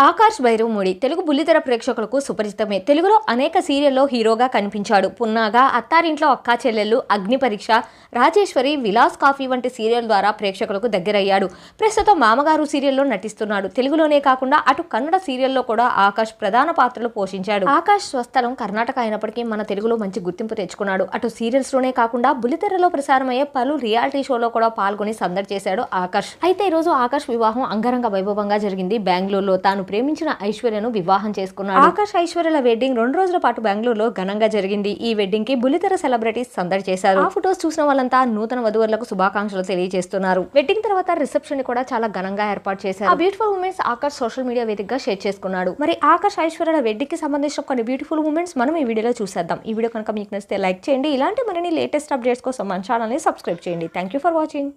ఆకాష్ భైరవమూడి తెలుగు బుల్లితెర ప్రేక్షకులకు సుపరిచితమే. తెలుగులో అనేక సీరియల్లో హీరోగా కనిపించాడు. పున్నాగా అత్తారింట్లో అక్కా చెల్లెళ్ళు అగ్ని పరీక్ష రాజేశ్వరి విలాస్ కాఫీ వంటి సీరియల్ ద్వారా ప్రేక్షకులకు దగ్గరయ్యాడు. ప్రస్తుతం మామగారు సీరియల్లో నటిస్తున్నాడు. తెలుగులోనే కాకుండా అటు కన్నడ సీరియల్లో కూడా ఆకాష్ ప్రధాన పాత్రలు పోషించాడు. ఆకాష్ స్వస్థలం కర్ణాటక అయినప్పటికీ మన తెలుగులో మంచి గుర్తింపు తెచ్చుకున్నాడు. అటు సీరియల్స్లోనే కాకుండా బుల్లితెరలో ప్రసారమయ్యే పలు రియాలిటీ షోలో కూడా పాల్గొని సందడి చేశాడు ఆకాష్. అయితే ఈ రోజు ఆకాష్ వివాహం అంగరంగ వైభవంగా జరిగింది. బెంగళూరులో తాను ప్రేమించిన ఐశ్వర్యను వివాహం చేసుకున్నాడు. ఆకాష్ ఐశ్వర్యల వెడ్డింగ్ రెండు రోజుల పాటు బెంగళూరులో ఘనంగా జరిగింది. ఈ వెడ్డింగ్కి బుల్లితెర సెలబ్రిటీస్ సందడి చేశారు. ఆ ఫొటోస్ చూసిన వాళ్ళంతా నూతన వధువులకు శుభాకాంక్షలు తెలియజేస్తున్నారు. వెడ్డింగ్ తర్వాత రిసెప్షన్ని కూడా చాలా ఘనంగా ఏర్పాటు చేశారు. ఆ beautiful moments Akash social media వేదికగా షేర్ చేసుకున్నాడు. మరి ఆకాష్ ఐశ్వర్యల వెడ్డింగ్కి సంబంధించిన కొన్ని బ్యూటిఫుల్ మూమెంట్స్ మనం ఈ వీడియోలో చూసేద్దాం. ఈ వీడియో కనుక మీకు నచ్చితే లైక్ చేయండి. ఇలాంటి మరిన్ని లేటెస్ట్ అప్డేట్స్ కోసం మన ఛానల్ని సబ్స్క్రైబ్ చేయండి. Thank you for watching